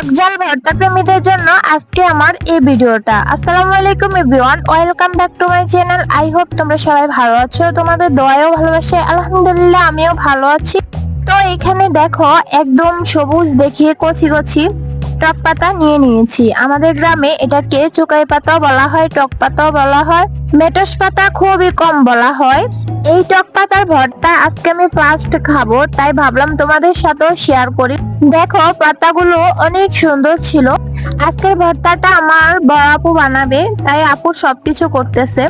টকঝাল ভর্তা প্রেমীদের জন্য আজকে আমার এই ভিডিওটা। আসসালামু আলাইকুম everyone, welcome back to my channel. I hope তোমরা সবাই ভালো আছো, তোমাদের দোয়াও ভালোবাসে আলহামদুলিল্লাহ, আমিও ভালো আছি। তো এখানে দেখো, একদম সবুজ দেখিয়ে কচি কচি টক পাতা নিয়ে নিয়েছি। আমাদের গ্রামে এটাকে চুকাই পাতা বলা হয়, টক পাতাও বলা হয়, মেটস পাতা খুবই কম বলা হয়। এই টক পাতার ভর্তা আজকে আমি ফার্স্ট খাব, তাই ভাবলাম তোমাদের সাথেও শেয়ার করি। দেখো, পাতাগুলো অনেক সুন্দর ছিল। আজকের ভর্তাটা আমার বড় আপু বানাবে, তাই আপু সবকিছু করতেছে।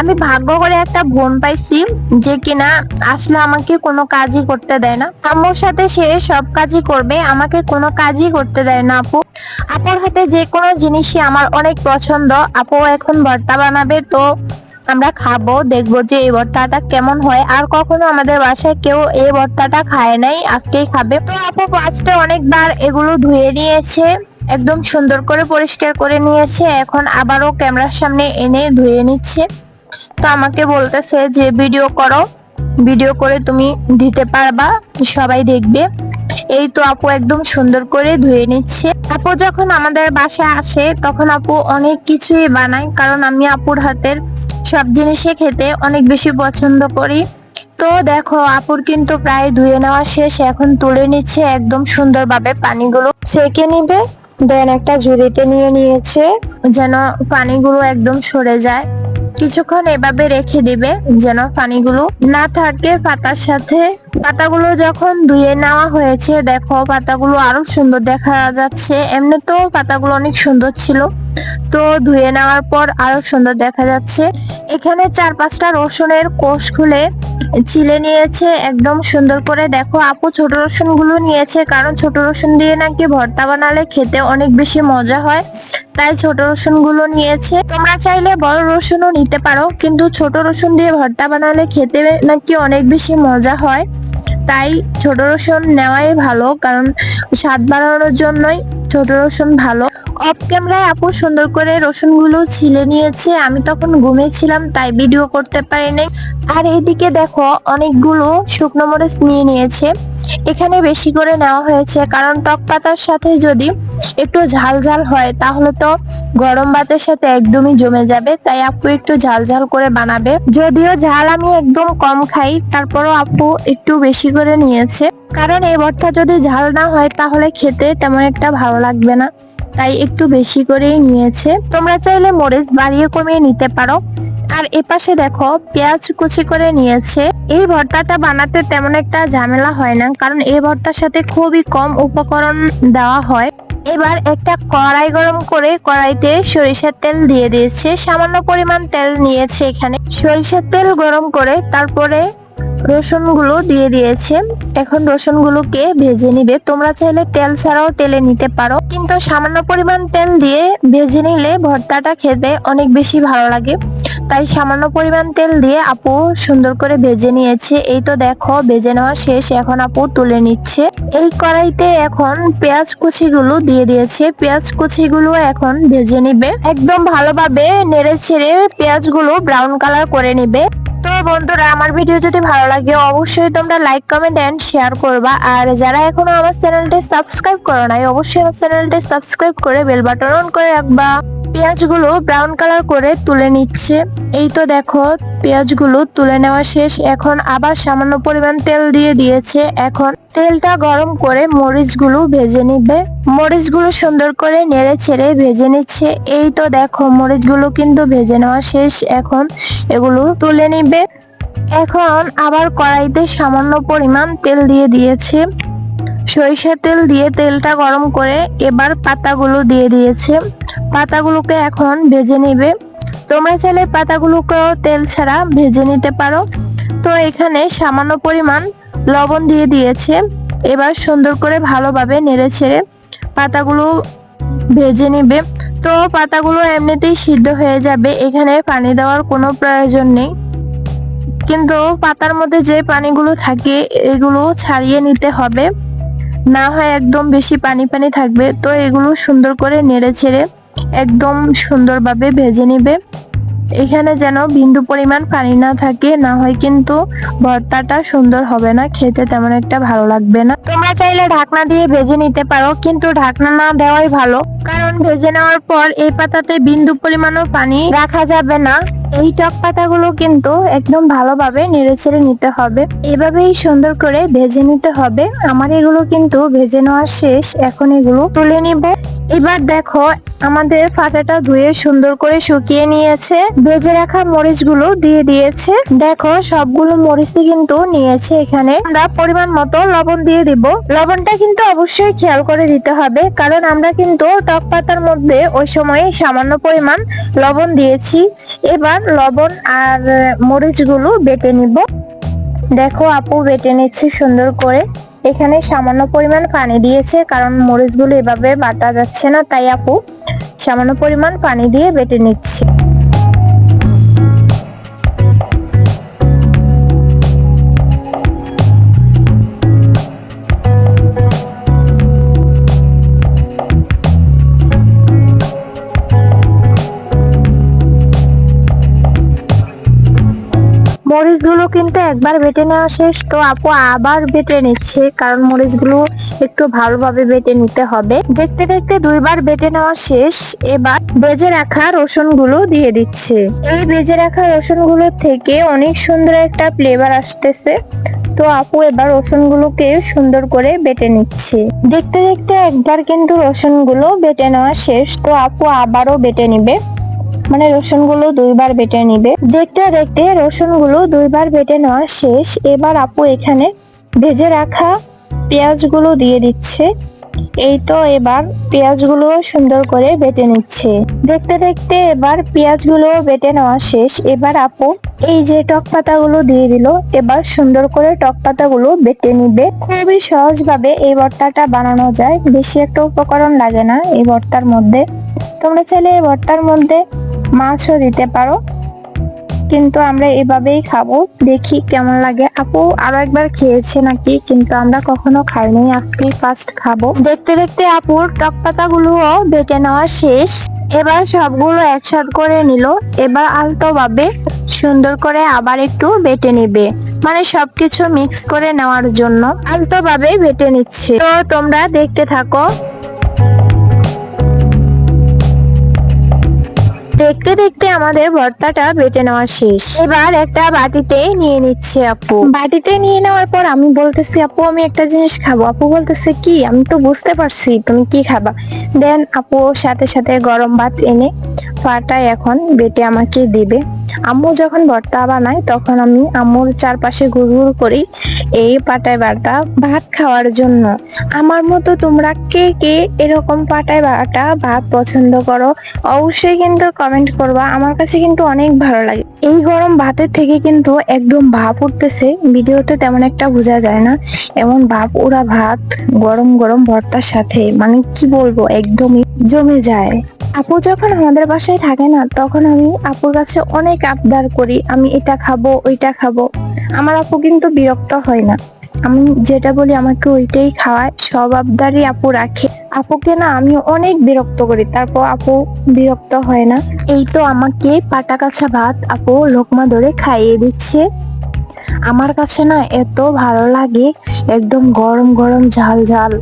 আমি ভাগ্য করে একটা বোন পাইছি, যে কিনা আসলে আমাকে কোনো কাজই করতে দেয় না। আম্মুর সাথে সে সব কাজই করবে, আমাকে কোনো কাজই করতে দেয় না আপু। আপুর হাতে যে কোনো জিনিসই আমার অনেক পছন্দ। আপু এখন ভর্তা বানাবে, তো আমরা খাব, দেখব যে এই ভর্তাটা কেমন হয়। আর কখনো আমাদের বাসায় কেউ এই ভর্তাটা খায় নাই, আজকেই খাবে। তো আপু ফার্স্টে অনেকবার এগুলো ধুয়ে নিয়েছে। একদম সুন্দর করে পরিষ্কার করে নিয়েছে। এখন আবারও ক্যামেরার সামনে এনে ধুয়ে নিচ্ছে। তো আমাকে বলতেছে যে, ভিডিও করো। ভিডিও করে তুমি দিতে পারবা, সবাই দেখবে। এই তো আপু একদম সুন্দর করে ধুয়ে নিচ্ছে। আপু যখন আমাদের বাসায় আসে, তখন আপু অনেক কিছুই বানায়। কারণ আমি আপুর হাতের সব জিনিসই খেতে অনেক বেশি পছন্দ করি। তো দেখো, আপুর কিন্তু প্রায় ধুয়ে নেওয়া শেষ। এখন তুলে নিচ্ছে একদম সুন্দরভাবে পানিগুলো। ছেঁকে নিবে। দেন একটা ঝুড়িতে নিয়ে নিয়েছে, যেন পানিগুলো একদম সরে যায়। কিছুক্ষণ এভাবে রেখে দিবে, যেন পানিগুলো না থাকে পাতার সাথে। পাতাগুলো যখন ধুয়ে নেওয়া হয়েছে, দেখো পাতাগুলো আরও সুন্দর দেখা যাচ্ছে। এমনিতেও পাতাগুলো অনেক সুন্দর ছিল। তো ধুয়ে নেওয়ার পর আরও সুন্দর দেখা যাচ্ছে। এখানে চার পাঁচটা রসুনের কোষ খুলে চিলে নিয়েছে, একদম সুন্দর করে। দেখো, আপু ছোট রসুনগুলো নিয়েছে, কারণ ছোট রসুন দিয়ে নাকি ভর্তা বানালে খেতে অনেক বেশি মজা হয়। তাই ছোট রসুনগুলো নিয়েছে। তোমরা চাইলে বড় রসুনও নিতে পারো, কিন্তু ছোট রসুন দিয়ে ভর্তা বানালে খেতে নাকি অনেক বেশি মজা হয়। তাই ছোট রসুন নেওয়াই ভালো, কারণ স্বাদ বাড়ানোর জন্যই ছোট রসুন ভালো। অফ ক্যামেরায় আপু সুন্দর করে রসুনগুলো ছিলে নিয়েছে। আমি তখন ঘুমিয়েছিলাম, তাই ভিডিও করতে পারিনি। আর এদিকে দেখো, অনেকগুলো শুকনো মরিচ নিয়ে নিয়েছে। এখানে বেশি করে নেওয়া হয়েছে, কারণ টক পাতার সাথে যদি একটু ঝাল ঝাল হয়, তাহলে তো গরম ভাতের সাথে একদমই জমে যাবে। তাই আপু একটু ঝাল ঝাল করে বানাবে। যদিও ঝাল আমি একদম কম খাই, তারপরও আপু একটু বেশি করে নিয়েছে। কারণ এই ভর্তা যদি ঝাল না হয়, তাহলে খেতে তেমন একটা ভালো লাগবে না। তাই একটু বেশি করেই নিয়েছে। তোমরা চাইলে মরিচ বাড়িয়ে কমিয়ে নিতে পারো। আর এপাশে দেখো, পেঁয়াজ কুচি করে নিয়েছে। এই ভর্তাটা বানাতে তেমন একটা ঝামেলা হয় না, কারণ এই ভর্তার সাথে খুবই কম উপকরণ দেওয়া হয়। এবার একটা কড়াই গরম করে কড়াইতে সরিষার তেল দিয়ে দিয়েছে। সামান্য পরিমাণ তেল নিয়েছে এখানে। সরিষার তেল গরম করে তারপরে রসুনগুলো দিয়ে দিয়েছে। এখন রসুন গুলোকে ভেজে নিবে। তোমরা চাইলে তেল ছাড়াও তেলে নিতে পারো। কিন্তু সামান্য পরিমাণ তেল দিয়ে ভেজে নিলে ভর্তাটা খেতে অনেক বেশি ভালো লাগে। তাই সামান্য পরিমাণ তেল দিয়ে আপু সুন্দর করে ভেজে নিয়েছে। এই তো দেখো, ভেজে নেওয়া শেষ। এখন আপু তুলে নিচ্ছে। এই কড়াইতে এখন পেঁয়াজ কুচিগুলো দিয়ে দিয়েছে। পেঁয়াজ কুচিগুলো এখন ভেজে নিবে। একদম ভালোভাবে নেড়ে ছেড়ে পেঁয়াজগুলো ব্রাউন কালার করে নিবে। তো বন্ধুরা, আমার ভিডিও যদি ভালো লাগে, অবশ্যই তোমরা লাইক কমেন্ট এন্ড শেয়ার করবা। আর যারা এখনও আমার চ্যানেলটি সাবস্ক্রাইব করো নাই, অবশ্যই আমার চ্যানেলটি সাবস্ক্রাইব করে বেল বাটন অন করে রাখবা। পেঁয়াজগুলো ব্রাউন কালার করে তুলে নিচ্ছে। এই তো দেখো, পেঁয়াজগুলো তুলে নেওয়া শেষ। এখন আবার সামান্য পরিমাণ তেল দিয়ে দিয়েছে। এখন তেলটা গরম করে মরিচগুলো ভেজে নিবে। মরিচগুলো সুন্দর করে নেড়ে ছেড়ে ভেজে নিচ্ছে। এই তো দেখো, মরিচগুলো কিন্তু ভেজে নেওয়া শেষ। এখন এগুলো তুলে নিবে। এখন আবার কড়াইতে সামান্য পরিমাণ তেল দিয়ে দিয়েছে। সরিষার তেল দিয়ে তেলটা গরম করে এবার পাতাগুলো দিয়ে দিয়েছে। পাতাগুলোকে এখন ভেজে নিবে। তোমরা চাইলে পাতাগুলোকেও তেল ছাড়া ভেজে নিতে পারো। তো এখানে সামান্য পরিমাণ লবণ দিয়ে দিয়েছে। এবার সুন্দর করে ভালোভাবে নেড়ে ছেড়ে পাতাগুলো ভেজে নিবে। তো পাতাগুলো এমনিতেই সিদ্ধ হয়ে যাবে। এখানে পানি দেওয়ার কোনো প্রয়োজন নেই। কিন্তু পাতার মধ্যে যে পানিগুলো থাকে, এগুলো ছাড়িয়ে নিতে হবে। না হয় একদম বেশি পানি পানি থাকবে, তো এগুলো সুন্দর করে নেড়ে ছেড়ে একদম সুন্দরভাবে ভেজে নিবে। এখানে যেন বিন্দু পরিমাণ পানি না থাকে, না হয় কিন্তু ভর্তাটা সুন্দর হবে না, খেতে তেমন একটা ভালো লাগবে না। তোমরা চাইলে ঢাকনা দিয়ে ভেজে নিতে পারো, কিন্তু ঢাকনা না দেওয়াই ভালো, কারণ ভেজে নেওয়ার পর এই পাতাতে বিন্দু পরিমাণও পানি রাখা যাবে না। এই টক পাতাগুলো কিন্তু একদম ভালোভাবে নেড়েচেড়ে নিতে হবে। এভাবেই সুন্দর করে ভেজে নিতে হবে। আমার এগুলো কিন্তু ভেজে নেওয়া শেষ। এখন এগুলো তুলে নিব। এবার দেখো, আমাদের পাটাটা ধুয়ে সুন্দর করে শুকিয়ে নিয়েছে। ভেজে রাখা মরিচগুলো দিয়ে দিয়েছে। দেখো, সবগুলো মরিচই কিন্তু নিয়েছে এখানে। আমরা পরিমাণ মতো লবণ দিয়ে দিব। লবণটা কিন্তু অবশ্যই খেয়াল করে দিতে হবে, কারণ আমরা কিন্তু টক পাতার মধ্যে ওই সময় সামান্য পরিমাণ লবণ দিয়েছি। এবার লবণ আর মরিচগুলো বেটে নিব। দেখো আপু বেটে নিচ্ছি সুন্দর করে। এখানে সামান্য পরিমাণ পানি দিয়েছে, কারণ মরিচগুলো এভাবে বাটা যাচ্ছে না, তাই আপু সামান্য পরিমাণ পানি দিয়ে বেটে নিচ্ছে। মরিচগুলো কিন্তু একবার বেটে নেওয়া শেষ। তো আপু আবার বেটে নিচ্ছে, কারণ মরিচগুলো একটু ভালোভাবে বেটে নিতে হবে। দেখতে দেখতে দুইবার বেটে নেওয়া শেষ। এবার বেজে রাখা রসুনগুলো দিয়ে দিচ্ছে। এই বেজে রাখা রসুনগুলো থেকে অনেক সুন্দর একটা ফ্লেভার আসতেছে। তো আপু এবার রসুনগুলোকে সুন্দর করে বেটে নিচ্ছে। দেখতে দেখতে একবার কিন্তু রসুনগুলো বেটে নেওয়া শেষ। তো আপু আবারও বেটে নিবে। মানে রসুনগুলো দুইবার বেটে নিবে। দেখতে দেখতে রসুনগুলো দুইবার বেটে নেওয়া শেষ। এবার আপু এখানে ভেজে রাখা পেঁয়াজগুলো দিয়ে দিচ্ছে। এই তো এবার পেঁয়াজগুলো সুন্দর করে বেটে নিচ্ছে। দেখতে দেখতে এবার পেঁয়াজগুলো বেটে নেওয়া শেষ। এবার আপু এই যে টক পাতাগুলো দিয়ে দিল, এবার সুন্দর করে টক পাতাগুলো বেটে নিবে। খুবই সহজভাবে এই ভর্তাটা বানানো যায়। বেশি একটা উপকরণ লাগে না এই ভর্তার মধ্যে। তোমরা চাইলে এই ভর্তার মধ্যে মাছও দিতে পারো। কিন্তু আমরা এভাবেই খাব। দেখি কেমন লাগে। আপু আরও একবার খেয়েছে নাকি? কিন্তু আমরা কখনো খাইনি। আজকে ফার্স্ট খাব। দেখতে দেখতে আপুর টক পাতাগুলোও বেটে নেওয়া শেষ। এবার সবগুলো একসাথ করে নিল। এবার আলতো ভাবে সুন্দর করে আবার একটু বেটে নিবে। মানে সবকিছু মিক্স করে নেওয়ার জন্য আলতো ভাবে বেটে নিচ্ছে। তো তোমরা দেখতে থাকো। দেখতে দেখতে আমাদের ভর্তাটা বেটে নেওয়া শেষ। এবার একটা বাটিতে নিয়ে নিচ্ছে আপু। বাটিতে নিয়ে নেওয়ার পর আমি বলতেছি, আপু, আমি একটা জিনিস খাব। আপু বলতেছে, কি? আমি তো বুঝতে পারছি, তুমি কি খাবা? দেন আপু সাথে সাথে গরম ভাত এনে ফাটায় এখন বেটে আমাকে দিবে। আম্মু যখন ভর্তা বানায়, তখন আমি আম্মুর চারপাশে ঘুর ঘুর করি এই পাটায় বাটা ভাত খাওয়ার জন্য। আমার মতো তোমরা কে কে এরকম পাটায় বাটা ভাত পছন্দ করো, অবশ্যই কিন্তু কমেন্ট করবা। আমার কাছে কিন্তু অনেক ভালো লাগে। এই গরম ভাতের থেকে কিন্তু একদম ভাপ উঠতেছে। ভিডিওতে তেমন একটা বোঝা যায় না। এমন ভাপ ওরা ভাত গরম গরম ভর্তার সাথে মানে কি বলব, একদমই জমে যায়। আপু যখন আমাদের বাসায় থাকে না, তখন আমি আপুর কাছে অনেক আবদার করি, আমি এটা খাব, ওইটা খাব। আমার আপু কিন্তু বিরক্ত হয় না। আমি যেটা বলি, আমাকে ওইটাই খাওয়ায়, সব আবদারই আপু রাখে। আপুকে না আমি অনেক বিরক্ত করি, তারপর আপু বিরক্ত হয় না। এই তো আমাকে পাটা কাছা ভাত আপু লোকমা ধরে খাইয়ে দিচ্ছে। আমার কাছে না এত ভালো লাগে, একদম গরম গরম ঝাল ঝাল।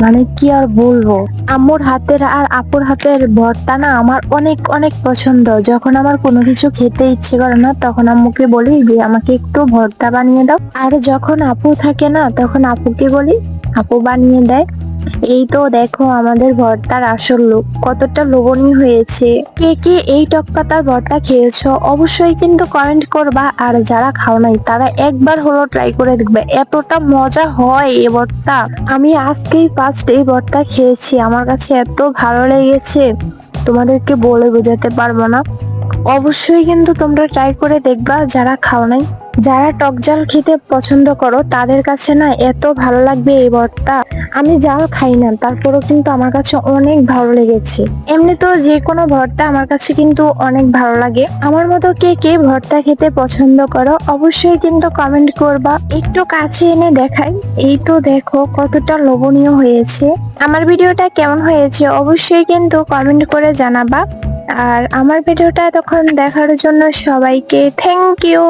মানে কি আর বলব? আম্মুর হাতের আর আপুর হাতের ভর্তা না আমার অনেক অনেক পছন্দ। যখন আমার কোনো কিছু খেতে ইচ্ছে করে না, তখন আম্মুকে বলি যে, আমাকে একটু ভর্তা বানিয়ে দাও। আর যখন আপু থাকে না, তখন আপুকে বলি, আপু বানিয়ে দেয়। এই তো দেখো আমাদের ভর্তার আসল লোক। কতটা লোভনীয় হয়েছে। কে কে এই টক পাতার ভর্তা খেয়েছো? অবশ্যই কিন্তু কমেন্ট করবা। আর যারা খাও নাই, তারা একবার হলো ট্রাই করে দেখবে। এতটা মজা হয় এই ভর্তা। আমি আজকেই ফার্স্ট এই ভর্তা খেয়েছি। আমার কাছে এত ভালো লেগেছে। তোমাদেরকে বলে বোঝাতে পারব না। অবশ্যই কিন্তু তোমরা ট্রাই করে দেখবা। যারা খাও নাই যারা টক জাল খেতে পছন্দ করো, তাদের কাছে না এত ভালো লাগবে এই ভর্তা আমি জাল খাই না, তারপরেও কিন্তু আমার কাছে অনেক ভালো লেগেছে। এমনি তো যে কোনো ভর্তা আমার কাছে কিন্তু অনেক ভালো লাগে। আমার মতো কে কে ভর্তা খেতে পছন্দ করো, অবশ্যই কিন্তু কমেন্ট করবা। একটু কাছে এনে দেখাই। এই তো দেখো কতটা লোভনীয় হয়েছে। আমার ভিডিওটা কেমন হয়েছে অবশ্যই কিন্তু কমেন্ট করে জানাবা। আর আমার ভিডিওটা তখন দেখার জন্য সবাইকে থ্যাংক ইউ